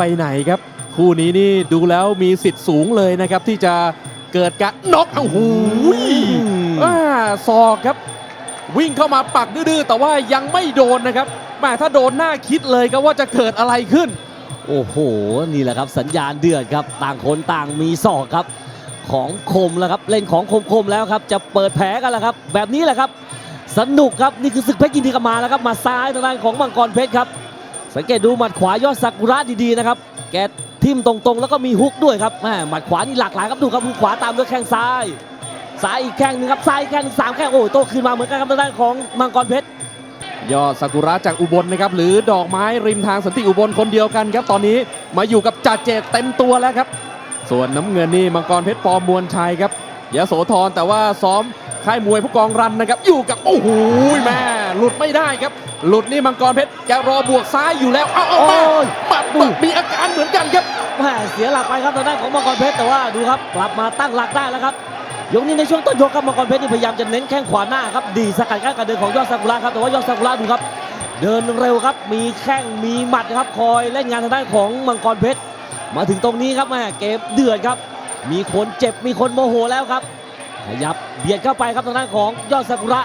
ไปไหนครับ คู่นี้นี่ดูแล้วมีสิทธิ์สูงเลยนะครับ ที่จะเกิดการน็อกโอ้โหอ่าศอกครับ วิ่งเข้ามาปักดื้อๆแต่ว่ายังไม่โดนนะครับแหม่ถ้าโดนหน้าคิดเลยครับว่าจะเกิดอะไรขึ้น โอ้โห นี่แหละครับสัญญาณเดือดครับ ต่างคนต่างมีศอกครับ ของคมแล้วครับเล่นของคมๆแล้วครับ จะเปิดแผลกันแล้วครับ แบบนี้แหละครับ สนุกครับนี่คือศึกเพชรยินดีกบมาแล้วครับมาซ้ายทางด้านของมังกรเพชรครับ สังเกตดูหมัดขวายอดสักุระดีๆนะครับแกทิ่มตรงๆ แล้วก็มีฮุกด้วยครับแม่หมัดขวานี่หลากหลายครับดูครับฮุกขวาตามด้วยแข้งซ้ายซ้ายอีกแข้งหนึ่งครับซ้ายแข้งสามแข้งโอ้โหโตคืนมาเหมือนกันครับทางด้านของมังกรเพชรยอดซากุระจากอุบลนะครับหรือดอกไม้ริมทางสันติอุบลคนเดียวกันครับตอนนี้มาอยู่กับจ่าเจตเต็มตัวแล้วครับ ส่วนน้ำเงินนี่มังกรเพชรปอมวลชัยครับยโสธรแต่ว่าซ้อม ค่ายมวยผู้กองรันนะครับ อยู่กับโอ้โหแม่หลุดไม่ได้ครับ หลุดนี่มังกรเพชรแกรอบวกซ้ายอยู่แล้วเอาเอาโอ้มายปัดมีอาการเหมือนกันครับแม่เสียหลักไปครับทางด้านของมังกรเพชรแต่ว่าดูครับกลับมาตั้งหลักได้แล้วครับยกนี้ในช่วงต้นยกครับมังกรเพชรนี่พยายามจะเน้นแข้งขวาหน้าครับดีสกัดกั้นการเดินของยอดซากุระครับแต่ว่ายอดซากุระดูครับ เดินเร็วครับ มีแข้งมีหมัดนะครับคอยเล่นงานทางด้านของมังกรเพชรมาถึงตรงนี้ครับแม่เกมเดือดครับ มีคนเจ็บมีคนโมโหแล้วครับ ขยับเบียดเข้าไปครับทางด้านของยอดซากุระ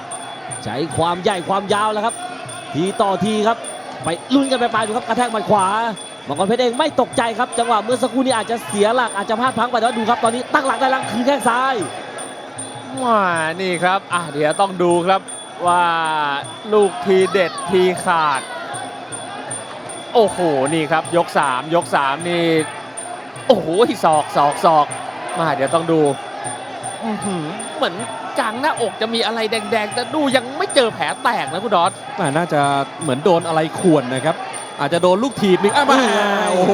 ใช้ความใหญ่ความยาวแล้วครับ ทีต่อทีครับ ไปลุ้นกันไปไปลายดูครับกระแทกหมัดขวามังกรเพชรเองไม่ตกใจครับ จังหวะเมื่อสักครู่นี้อาจจะเสียหลักอาจจะพลาดพังไปแต่ว่าดูครับตอนนี้ตั้งหลักได้แล้วคืนแข้งซ้ายว้านี่ครับอะเดี๋ยวต้องดูครับว่าลูกทีเด็ดทีขาด โอ้โหนี่ครับยก 3 ยก 3 นี่ โอ้โหศอกศอกศอกมาเดี๋ยวต้องดู เหมือนกลางหน้าอกจะมีอะไรแดงๆ แต่ดูยังไม่เจอแผลแตกนะคุณดอสอ่าน่าจะเหมือนโดนอะไรข่วนนะครับ อาจจะโดนลูกถีบนี่อะมาเอ้ยโอ้โห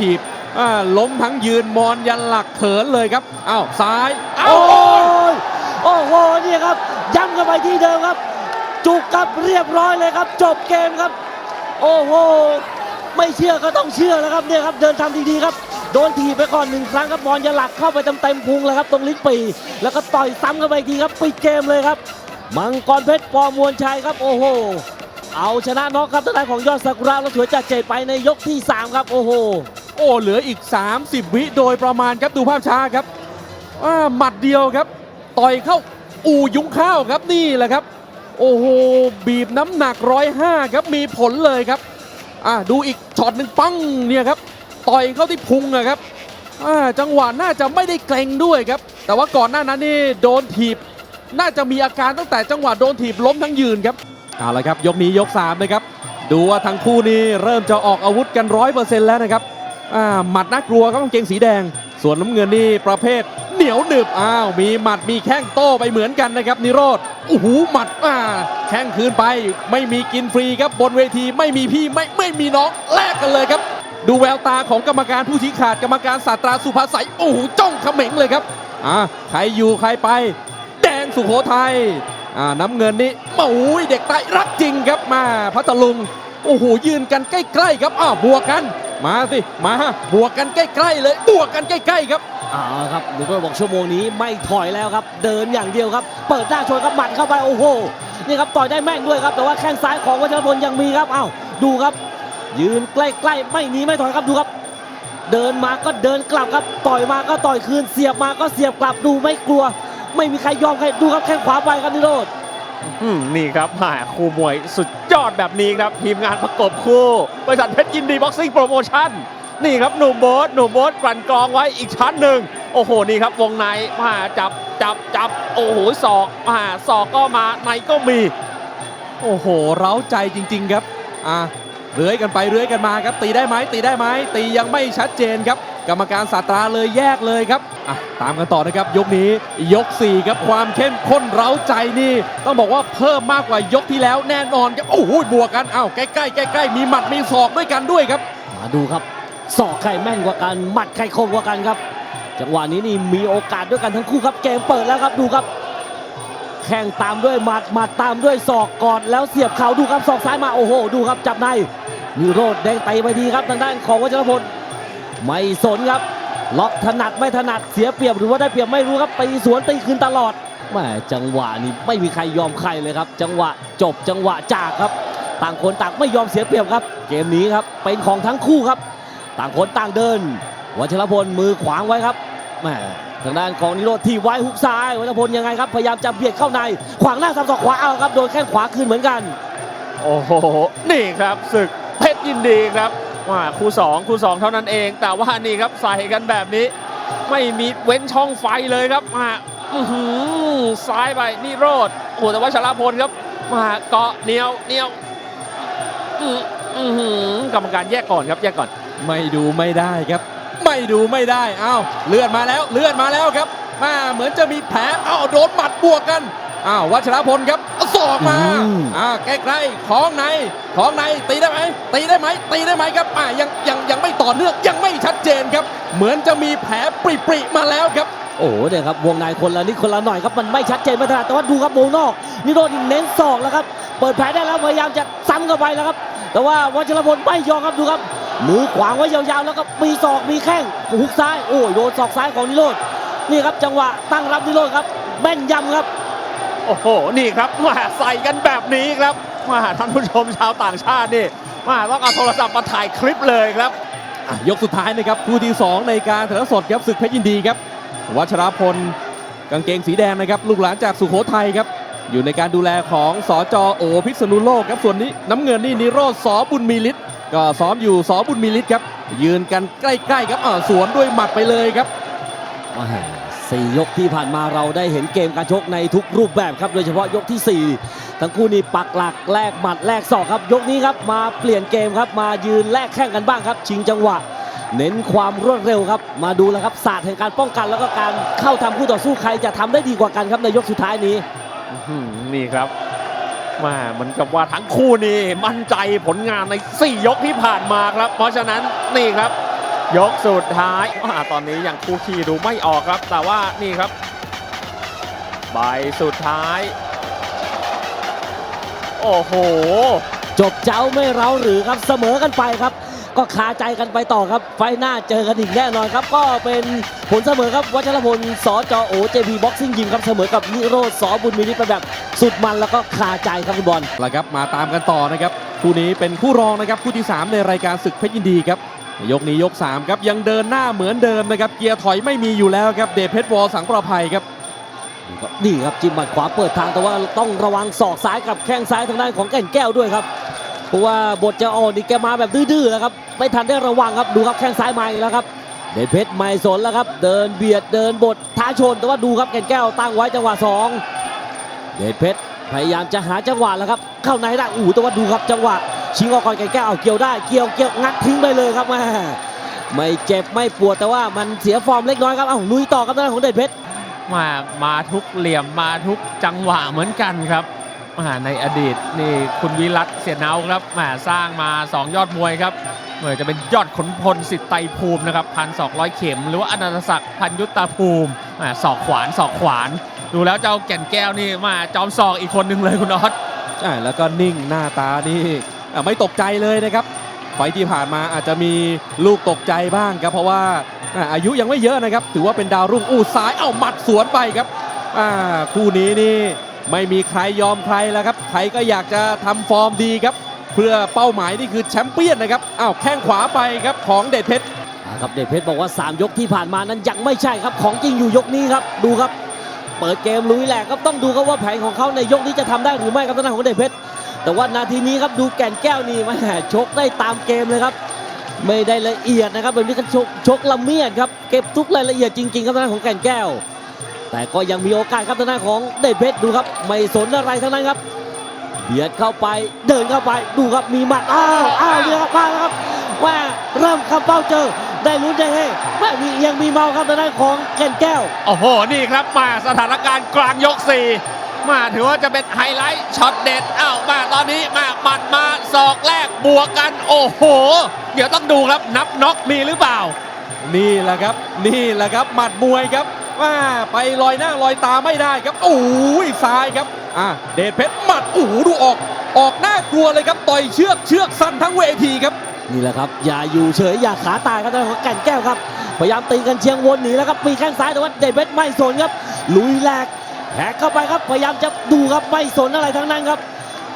ถีบอ่าล้มทั้งยืนมอนยันหลักเขินเลยครับอ้าวซ้ายอ้าวโอ้ยโอ้โหนี่ครับย้ำกันไปที่เดิมครับ จุกครับเรียบร้อยเลยครับ จบเกมครับ โอ้โหไม่เชื่อก็ต้องเชื่อแล้วครับเนี่ยครับเดินทำดีๆครับ โดนถีบไปก่อนหนึ่งครั้งครับบอลยาหลักเข้าไปเต็มๆพุงเลยครับตรงลิ้นปีแล้วก็ต่อยซ้ำกันไปอีกทีครับปิดเกมเลยครับ มังกรเพชรปอมวลชัยครับโอ้โหเอาชนะน็อกครับทางด้านของยอดซากุระแล้วถวยจากเจไปในยกที่ 3 ครับโอ้โหโอ้เหลืออีก 30 วิโดยประมาณครับดูภาพช้าครับอ่าหมัดเดียวครับ ต่อยเข้าอู่ยุงข้าวครับนี่แหละครับ โอ้โหบีบน้ำหนักร้อยห้าครับมีผลเลยครับอ่าดูอีกช็อตหนึ่งปังเนี่ยครับ ต่อยเข้าที่พุงอะครับจังหวะน่าจะไม่ได้เกรงด้วยครับ แต่ว่าก่อนหน้านั้นนี่โดนถีบ น่าจะมีอาการตั้งแต่จังหวะโดนถีบล้มทั้งยืนครับเอาละครับ ยกนี้ยกสามนะครับ ดูว่าทั้งคู่นี้เริ่มจะออกอาวุธกันร้อยเปอร์เซ็นต์แล้วนะครับหมัดน่ากลัวครับกางเกงสีแดง ส่วนน้ำเงินนี่ประเภท เหนียวหนึบอ้าวมีหมัดมีแข้งโต้ไปเหมือนกันนะครับนิโรธโอ้โหหมัดอ่าแข้งคืนไป ไม่มีกินฟรีครับบนเวทีไม่มีพี่ไม่ไม่มีน้องแลกกันเลยครับ ดูแววตาของกรรมการผู้ชี้ขาดกรรมการศาสตราสุภาษัยโอ้โหจ้องเขม็งเลยครับอ่าใครอยู่ใครไป แดงสุโขทัยอ่าน้ำเงินนี่โอ้ยเด็กใต้รักจริงครับมาพัทลุงโอ้โหยืนกันใกล้ๆครับอ้าวบวกกัน มาสิมาบวกกันใกล้ๆเลยบวกกันใกล้ๆครับเอาครับหนุ่มก็บอกชั่วโมงนี้ไม่ถอยแล้วครับ เดินอย่างเดียวครับ เปิดหน้าชนครับหมัดเข้าไปโอ้โหนี่ครับต่อยได้แม่นด้วยครับแต่ว่าแข้งซ้ายของวัชรพลยังมีครับเอ้าดูครับ ยืนใกล้ๆไม่หนีไม่ถอยครับดูครับ เดินมาก็เดินกลับครับต่อยมาก็ต่อยคืนเสียบมาก็เสียบกลับดูไม่กลัว ไม่มีใครยอมใครดูครับแข้งขวาไปครับนิโรธนี่ครับหมคู่มวยสุดยอดแบบนี้ครับ ทีมงานประกบคู่บริษัทเพชรยินดีบ็อกซิ่งโปรโมชั่นนี่ครับหนุ่มโบ๊ทหนุ่มโบ๊ทกลั่นกรองไว้อีกชั้นหนึ่งโอ้โหนี่ครับวงในมาจับจับจับโอ้โหศอกมาศอกก็มาในก็มี โอ้โห เร้าใจจริง ๆ ครับอะ เลื้อยกันไปเลื้อยกันมาครับ ตีได้ไหมตีได้ไหมตียังไม่ชัดเจนครับ กรรมการศาตราเลยแยกเลยครับอะตามกันต่อนะครับ ยกนี้ยก 4 ครับความเข้มข้นเร้าใจนี่ ต้องบอกว่าเพิ่มมากกว่ายกที่แล้วแน่นอนครับโอ้โหบวกกันอ้าวใกล้ๆใกล้ๆมีหมัดมีศอกด้วยกันด้วยครับ มาดูครับศอกใครแม่นกว่ากันหมัดใครคมกว่ากันครับ จังหวะนี้นี่มีโอกาสด้วยกันทั้งคู่ครับเกมเปิดแล้วครับดูครับแข่งตามด้วยหมัดหมัดตามด้วยศอกกอนแล้วเสียบเข่าดูครับศอกซ้ายมาโอ้โห ดูครับจับใน นิโรธแดงไตไปดีครับทางด้านของวัชรพลไม่สนครับ ล็อกถนัดไม่ถนัดเสียเปรียบหรือว่าได้เปรียบไม่รู้ครับตีสวนตีคืนตลอดแหมจังหวะนี้ไม่มีใครยอมใครเลยครับ จังหวะจบจังหวะจากครับ ต่างคนต่างไม่ยอมเสียเปรียบครับ เกมนี้ครับเป็นของทั้งคู่ครับ ต่างคนต่างเดิน วัชรพลมือขวางไว้ครับแหมทางด้านของนิโรธที่ไว้หุกซ้ายวัชรพลยังไงครับพยายามจะเบียดเข้าใน ขวางหน้าสับศอกขวาเอาครับโดนแข้งขวาคืนเหมือนกัน โอ้โหนี่ครับศึก เพชรยินดีครับว่าคู่สองคู่สองเท่านั้นเอง แต่ว่านี่ครับใส่กันแบบนี้ ไม่มีเว้นช่องไฟเลยครับมาซ้ายไปนี่โรดโอ้แต่ว่าชลาพลครับมาเกาะเหนียวเหนียวอื้ออื้อหือกรรมการแยกก่อนครับแยกก่อน ไม่ดูไม่ได้ครับ ไม่ดูไม่ได้อ้าวเลือดมาแล้วเลือดมาแล้วครับมาเหมือนจะมีแผลอ้าวโดนหมัดบวกกันอ้าววัชรพลครับ อาศอกมาอืมอ่าใกล้ๆของในของในตีได้ไหมตีได้ไหมตีได้ไหมครับอ่ายังยังยังไม่ต่อเนื่องยังไม่ชัดเจนครับ เหมือนจะมีแผลปริๆมาแล้วครับโอ้โหเนี่ยครับวงในคนละนิดคนละหน่อยครับมันไม่ชัดเจนมาตลอดแต่ว่าดูครับวงนอกนิโรธนี่เน้นศอกแล้วครับเปิดแผลได้แล้วพยายามจะซ้ำเข้าไปแล้วครับ แต่ว่าวัชรพลไม่ยอมครับดูครับมือขวางไว้ยาวๆแล้วก็มีศอกมีแข้งหุกซ้ายโอ้ยโดนศอกซ้ายของนิโรธนี่ครับจังหวะตั้งรับนิโรธครับแม่นยำครับ โอ้โห นี่ครับมาใส่กันแบบนี้ครับมาท่านผู้ชมชาวต่างชาตินี่มาต้องเอาโทรศัพท์มาถ่ายคลิปเลยครับอะยกสุดท้ายนะครับคู่ที่ 2 ในการถ่ายทอดสดครับศึกเพชรยินดีครับ วัชรพลกางเกงสีแดงนะครับ ลูกหลานจากสุโขทัยครับ อยู่ในการดูแลของสจโอพิษณุโลกครับส่วนนี้น้ำเงินนี่นิโรธสอบุญมีฤทธิ์ก็ซ้อมอยู่สอบุญมีฤทธิ์ครับ ยืนกันใกล้ๆครับอ่าสวนด้วยหมัดไปเลยครับ แหม่สี่ยกที่ผ่านมาเราได้เห็นเกมการชกในทุกรูปแบบครับ โดยเฉพาะยกที่ 4 ทั้งคู่นี่ปักหลักแลกหมัดแลกศอกครับ ยกนี้ครับมาเปลี่ยนเกมครับ มายืนแลกแข้งกันบ้างครับ ชิงจังหวะ เน้นความรวดเร็วครับ มาดูแล้วครับศาสตร์แห่งการป้องกัน แล้วก็การเข้าทำคู่ต่อสู้ใครจะทำได้ดีกว่ากันครับในยกสุดท้ายนี้นี่ครับมาเหมันกับว่าทั้งคู่นี่มั่นใจผลงานใน 4 ยกที่ผ่านมาครับ เพราะฉะนั้นนี่ครับ ยกสุดท้ายอ่าตอนนี้ยังคู่ขี้ดูไม่ออกครับ แต่ว่านี่ครับ ใบสุดท้าย โอ้โห จบเจ้าไม่เร้าหรือครับเสมอกันไปครับ ก็คาใจกันไปต่อครับ ไฟหน้าเจอกันอีกแน่นอนครับ ก็เป็นผลเสมอครับวัชรพลสจโอเจพีบ็อกซิ่งยิมครับเสมอกับนิโรธสอบุญมีนิตไปแบบสุดมันแล้วก็คาใจครับคุณบอลละครับมาตามกันต่อนะครับคู่นี้เป็นคู่รองนะครับคู่ที่ 3 ในรายการศึกเพชรยินดีครับ ยกนี้ยก 3 ครับยังเดินหน้าเหมือนเดิมนะครับ เกียร์ถอยไม่มีอยู่แล้วครับเดชเพชรวอสังประภัยครับนี่ครับจิ้มหมัดขวาเปิดทางแต่ว่าต้องระวังศอกซ้ายกับแข้งซ้ายทางด้านของแก่นแก้วด้วยครับเพราะว่าบทจะอ่อนนี่แกมาแบบดื้อๆแล้วครับไม่ทันได้ระวังครับดูครับแข้งซ้ายมาอีกแล้วครับเดชเพชรไม่สนแล้วครับ เดินเบียดเดินบทท้าชนแต่ว่าดูครับแก่นแก้วตั้งไว้จังหวะสองเดชเพชรพยายามจะหาจังหวะแล้วครับเข้าในได้อู้แต่ว่าดูครับจังหวะ ชิงออกก่อนแก่นแก้วเอาเกี่ยวได้เกี่ยวเกี่ยวงัดทิ้งไปเลยครับแม่ไม่เจ็บไม่ปวดแต่ว่ามันเสียฟอร์มเล็กน้อยครับเอ้าลุยต่อครับทางด้านของเดชเพชรมามาทุกเหลี่ยมมาทุกจังหวะเหมือนกันครับมาในอดีตนี่คุณวิรัตเสียเนาครับมาสร้างมา 2 ยอดมวยครับเหมือนจะเป็นยอดขนพลสิทธิ์ไตรภูมินะครับพันสองร้อยเข็ม หรือว่าอนันตศักดิ์พันยุตตาภูมิมาศอกขวานศอกขวาน ดูแล้วเจ้าแก่นแก้วนี่มาจอมศอกอีกคนหนึ่งเลยคุณออสอ่าแล้วก็นิ่งหน้าตานี่อ่า ไม่ตกใจเลยนะครับไฟที่ผ่านมาอาจจะมีลูกตกใจบ้างครับเพราะว่าอายุยังไม่เยอะนะครับ ถือว่าเป็นดาวรุ่งอู้ซ้ายเอ้าหมัดสวนไปครับคู่นี้นี่ไม่มีใครยอมใครแล้วครับใครก็อยากจะทำฟอร์มดีครับ เพื่อเป้าหมายนี่คือแชมเปี้ยนนะครับอ้าวแข้งขวาไปครับของเดชเพชรครับเดชเพชรบอกว่า 3 ยกที่ผ่านมานั้นยังไม่ใช่ครับของจริงอยู่ยกนี้ครับดูครับ เปิดเกมลุยแหลกครับต้องดูครับว่าแผนของเขาในยกนี้จะทำได้หรือไม่ครับทางด้านของเดชเพชร แต่ว่านาทีนี้ครับดูแก่นแก้วนี่แม่ชกได้ตามเกมเลยครับ ไม่ได้ละเอียดนะครับแบบนี้ก็ชกชกละเมียดครับเก็บทุกรายละเอียดจริงๆครับทางด้านของแก่นแก้ว แต่ก็ยังมีโอกาสครับทางด้านของเดชเพชรดูครับ ไม่สนอะไรทั้งนั้นครับเบียดเข้าไปเดินเข้าไปดูครับมีหมัดอ้าวอ้าวเนี่ยครับมาแล้วครับว่าเริ่มคำเป้าเจอได้ลุ้นได้เฮ้แม่มียังมีเมาครับทางด้านของแก่นแก้วโอ้โหนี่ครับมาสถานการณ์กลางยก4 มาถือว่าจะเป็นไฮไลท์ช็อตเด็ดอ้าวมาตอนนี้มาหมัดมาศอกแรกบวกกัน โอ้โห เดี๋ยวต้องดูครับนับน็อกมีหรือเปล่า นี่แหละครับ นี่แหละครับ หมัดมวยครับว่าไปลอยหน้าลอยตาไม่ได้ครับโอ้ยซ้ายครับอะเดชเพชรหมัดโอ้โหดูออก ออกหน้ากลัวเลยครับต่อยเชือกเชือกสั้นทั้งเวทีครับนี่แหละครับ อย่าอยู่เฉยอย่าขาตายครับทางด้านของแก่นแก้วครับ พยายามตีกันเชียงวนหนีแล้วครับมีแข้งซ้ายแต่ว่าเดชเพชรไม่สนครับลุยแหลก แหกเข้าไปครับพยายามจะดูครับไม่สนอะไรทั้งนั้นครับ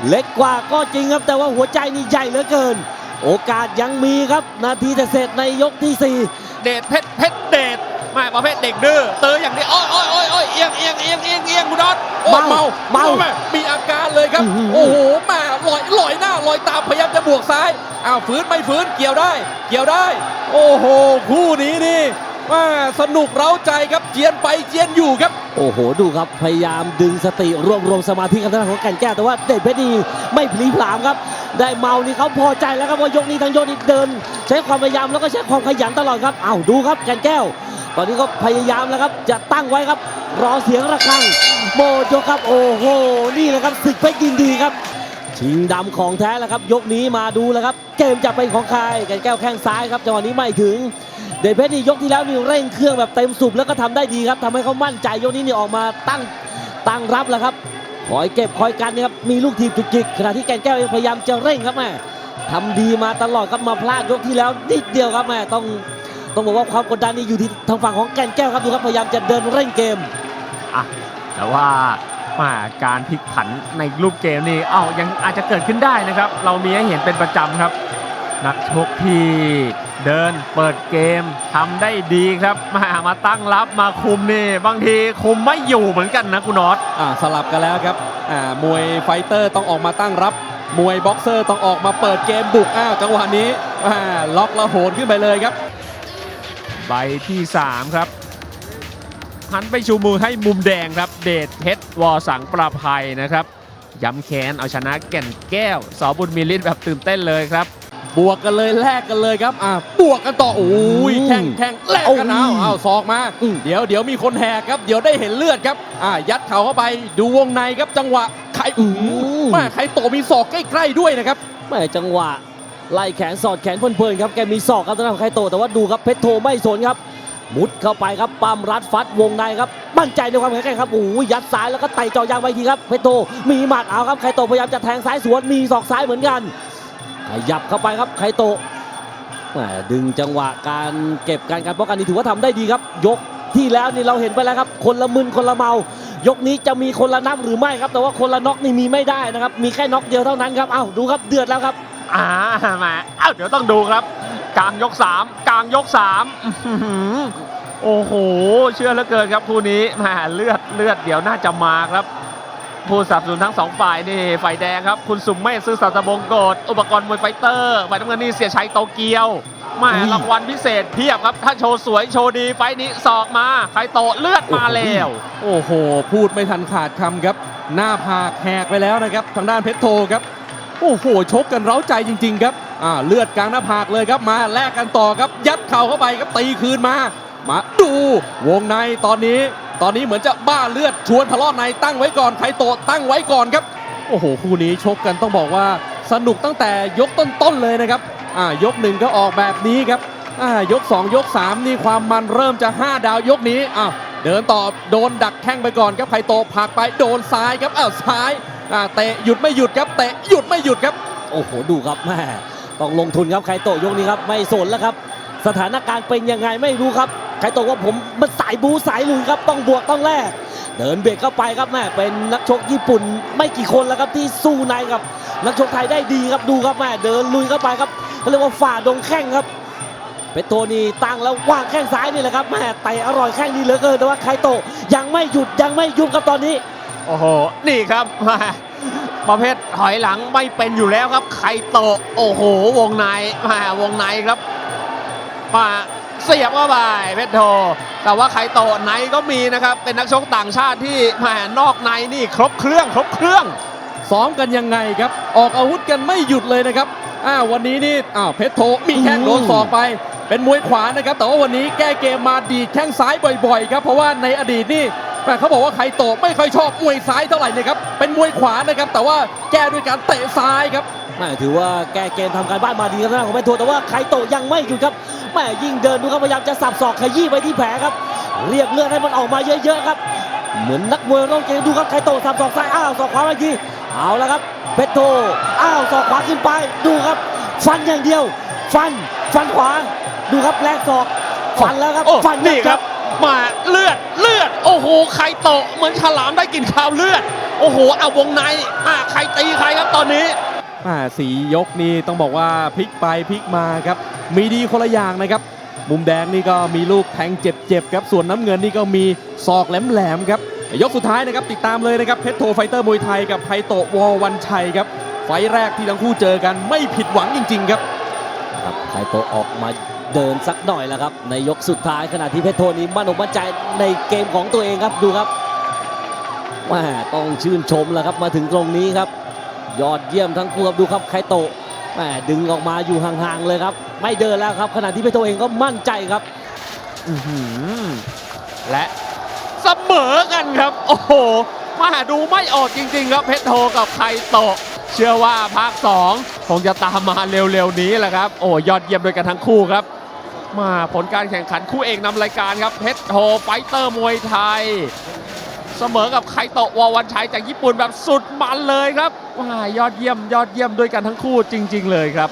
เล็กกว่าก็จริงครับ แต่ว่าหัวใจนี่ใหญ่เหลือเกิน โอกาสยังมีครับ นาทีจะเสร็จในยกที่สี่เดชเพชรเพชรเดชไม่ประเภทเด็กดื้อเตออย่างนี้โอ้ยโอ้ยโอ้ยโอ้ยเอียงเอียงเอียงเอียงเอียงคุณน็อตโอ้ยเมาเมาแมีอาการเลยครับอื้อหือโอ้โหแมาลอยลอยหน้าลอยตามพยายามจะบวกซ้ายอ้าวฝืนไม่ฝืนเกี่ยวได้ เกี่ยวได้ โอ้โหคู่นี้นี่ แม่สนุกเร้าใจครับเจียนไปเจียนอยู่ครับ โอ้โหดูครับพยายามดึงสติรวบรวมสมาธิกับทางด้านของแก่นแก้วแต่ว่าเดชเพชรนี่ไม่พลีผลามครับ ได้เมานี่เขาพอใจแล้วครับว่ายกนี้ทั้งยกนี้เดิน ใช้ความพยายามแล้วก็ใช้ความขยันตลอดครับอ้าวดูครับแก่นแก้ว ตอนนี้ก็พยายามแล้วครับจะตั้งไว้ครับ รอเสียงระฆังโมดยครับโอ้โหนี่แหละครับศึกเพชรยินดีครับชิงดำของแท้แล้วครับ ยกนี้มาดูแล้วครับ เกมจะเป็นของใครแก่นแก้วแข้งซ้ายครับจังหวะนี้ไม่ถึง เดชเพชรนี่ยกที่แล้วนี่เร่งเครื่องแบบเต็มสูบแล้วก็ทำได้ดีครับทำให้เขามั่นใจยกนี้นี่ออกมาตั้งตั้งรับแล้วครับคอยเก็บคอยกันนะครับมีลูกทีมจุกจิกขณะที่แกนแก้วเองพยายามจะเร่งครับแม่ทำดีมาตลอดครับมาพลาดยกที่แล้วนิดเดียวครับแม่ต้องต้องบอกว่าความกดดันนี่อยู่ที่ทางฝั่งของแกนแก้วครับดูครับพยายามจะเดินเร่งเกมอะแต่ว่ามาการพลิกผันในรูปเกมนี่เอ้ายังอาจจะเกิดขึ้นได้นะครับ เรามีให้เห็นเป็นประจำครับ นักชกที่ เดินเปิดเกมทำได้ดีครับมามาตั้งรับมาคุมนี่ บางทีคุมไม่อยู่เหมือนกันนะคุณนอตอ่าสลับกันแล้วครับอ่ามวยไฟเตอร์ต้องออกมาตั้งรับ มวยบ็อกเซอร์ต้องออกมาเปิดเกมบุกอ้าวจังหวะนี้อ่าล็อกแล้วโหนขึ้นไปเลยครับ ใบที่ 3 ครับหันไปชูมือให้มุมแดงครับ เดชเพชรวอสังประภัยนะครับย้ำแค้นเอาชนะแก่นแก้วสอบุญมีฤทธิ์แบบตื่นเต้นเลยครับ บวกกันเลยแลกกันเลยครับอ่าบวกกันต่อโอ้ยอืมแข่งแข่งแลกกันเอาโอ้ยเอาศอกมาอืมเดี๋ยวเดี๋ยวมีคนแหกครับ เดี๋ยวได้เห็นเลือดครับอ่ายัดเข่าเข้าไปดูวงในครับจังหวะใครอืมแม่ใครโตมีศอกใกล้ๆด้วยนะครับแม่จังหวะไล่แขนสอดแขนเพลินๆครับแกมีศอกครับทางด้านของไคโตะแต่ว่าดูครับเพชรโทไม่สนครับ มุดเข้าไปครับปั้มรัดฟัดวงในครับมั่นใจในความแข็งแกร่งครับโอ้ยยัดซ้ายแล้วก็ไต่เจ่อยางไปทีครับเพชรโทมีหมัดเอาครับไคโตะพยายามจะแทงซ้ายสวนมีศอกซ้ายเหมือนกัน ขยับเข้าไปครับไคโตะดึงจังหวะการเก็บการการป้องกันนี่ถือว่าทำได้ดีครับ ยกที่แล้วนี่เราเห็นไปแล้วครับ คนละมึนคนละเมา ยกนี้จะมีคนละนับหรือไม่ครับ แต่ว่าคนละน็อกนี่มีไม่ได้นะครับ มีแค่น็อกเดียวเท่านั้นครับเอ้าดูครับเดือดแล้วครับอ่ามาเอ้าเดี๋ยวต้องดูครับ กลางยก 3 กลางยก3โอ้โห เชื่อเหลือเกินครับคู่นี้แหมเลือดเลือดเดี๋ยวน่าจะมาครับ ผู้สนับสนุนทั้งสองฝ่ายนี่ฝ่ายแดงครับ คุณสุมเมธซื้อสัตบงกฎอุปกรณ์มวยไฟเตอร์ฝ่ายน้ำเงินนี่เสียชัยโตเกียวแหมาอุ้ยรางวัลพิเศษเพียบครับ ถ้าโชว์สวยโชว์ดีไฟต์นี้สอกมาใครโตเลือดมาแล้วโอ้โห พูดไม่ทันขาดคำครับ หน้าผากแหกไปแล้วนะครับ ทางด้านเพชรโทครับ โอ้โห ชกกันเร้าใจจริง ๆ ครับอ่าเลือดกลางหน้าผากเลยครับมาแลกกันต่อครับ ยัดเข่าเข้าไปครับตีคืนมา มาดูวงในตอนนี้ ตอนนี้เหมือนจะบ้าเลือดชวนทะเลาะในตั้งไว้ก่อนไคโตตั้งไว้ก่อนครับ โอ้โห คู่นี้ชกกันต้องบอกว่าสนุกตั้งแต่ยกต้นๆเลยนะครับอ่ายกหนึ่งก็ออกแบบนี้ครับอ่ายก 2 ยก 3 นี่ความมันเริ่มจะ 5 ดาวยกนี้อ้าวเดินต่อโดนดักแข้งไปก่อนครับไคโตผักไปโดนซ้ายครับอ้าวซ้ายอ่าเตะหยุดไม่หยุดครับเตะหยุดไม่หยุดครับ โอ้โหดูครับแม่ต้องลงทุนครับไคโตะยกนี้ครับไม่สนแล้วครับ สถานการณ์เป็นยังไงไม่รู้ครับ ไคโตะว่าผมมันสายบูสายลุยครับต้องบวกต้องแลกเดินเบียดเข้าไปครับแม่เป็นนักชกญี่ปุ่นไม่กี่คนแล้วครับที่สู้ในกับ นักชกไทยได้ดีครับดูครับแม่เดินลุยเข้าไปครับเขาเรียกว่าฝ่าดงแข้งครับเพชรโทนี่ตั้งแล้ววางแข้งซ้ายนี่แหละครับแม่เตะอร่อยแข้งดีเหลือเกินแต่ว่าไคโตยังไม่หยุดยังไม่ยุดครับตอนนี้โอ้โหนี่ครับมาประเภทถอยหลังไม่เป็นอยู่แล้วครับไคโตโอ้โห วงในมาวงในครับมา เสียบเข้าไปเพชรโท แต่ว่าไคโตะในก็มีนะครับ เป็นนักชกต่างชาติที่แหมนอกในนี่ครบเครื่องครบเครื่อง ซ้อมกันยังไงครับ ออกอาวุธกันไม่หยุดเลยนะครับอ้าววันนี้นี่อ้าวเพชรโทมีแข้งโดนศอกไป เป็นมวยขวานะครับ แต่ว่าวันนี้แก้เกมมาดีดแข้งซ้ายบ่อยๆครับ เพราะว่าในอดีตนี่แม่เขาบอกว่าไคโตะไม่ค่อยชอบมวยซ้ายเท่าไหร่นะครับ เป็นมวยขวานะครับ แต่ว่าแก้ด้วยการเตะซ้ายครับแม่ถือว่าแก้เกมทำการบ้านมาดีครับทางด้านของเพชรโทแต่ว่าไคโตะยังไม่หยุดครับ แม่ยิ่งเดินดูครับพยายามจะสับศอกขยี้ไปที่แผลครับ เรียกเลือดให้มันออกมาเยอะๆครับ เหมือนนักมวยร้องเกมดูครับไคโตะสับศอกซ้ายอ้าวศอกขวามาอีกทีเอาแล้วครับเพชรโทอ้าวศอกขวาขึ้นไปดูครับ ฟันอย่างเดียว ฟันฟันขวาดูครับแลกศอกฟันแล้วครับโอ้ฟันนี่ครับมาเลือดเลือด โอ้โหไคโตะเหมือนฉลามได้กลินคราวเลือด โอ้โหเอาวงในอ่าใครตีใครครับตอนนี้ อ่าสียกนี่ต้องบอกว่าพลิกไปพลิกมาครับ มีดีคนละอย่างนะครับ มุมแดงนี่ก็มีลูกแทงเจ็บๆครับ ส่วนน้ำเงินนี่ก็มีศอกแหลมๆครับ ยกสุดท้ายนะครับติดตามเลยนะครับเพชรโทไฟเตอร์มวยไทยกับไพโตวอวันชัยครับ ไฟแรกที่ทั้งคู่เจอกันไม่ผิดหวังจริง ๆ ครับครับไคโตออกมาเดินสักหน่อยแล้วครับ ในยกสุดท้ายขณะที่เพชรโทนี้มั่นอกมั่นใจในเกมของตัวเองครับดูครับแหม่ต้องชื่นชมแล้วครับมาถึงตรงนี้ครับ ยอดเยี่ยมทั้งคู่ครับดูครับไคโตะแหมดึงออกมาอยู่ห่างๆเลยครับ ไม่เดินแล้วครับ ขณะที่เพชรโทเองก็มั่นใจครับและเสมอกันครับ โอ้โหมาดูไม่ออกจริง ๆ ครับเพชรโทกับไคโตะเชื่อว่าภาค2คงจะตามมาเร็วๆนี้แหละครับ โอ้ยอดเยี่ยมด้วยกันทั้งคู่ครับ มาผลการแข่งขันคู่เอกนำรายการครับเพชรโทไฟเตอร์มวยไทย เสมอกับไคโตะวอวันชัยจากญี่ปุ่นแบบสุดมันเลยครับว้ายอดเยี่ยมยอดเยี่ยมด้วยกันทั้งคู่จริง ๆ เลยครับ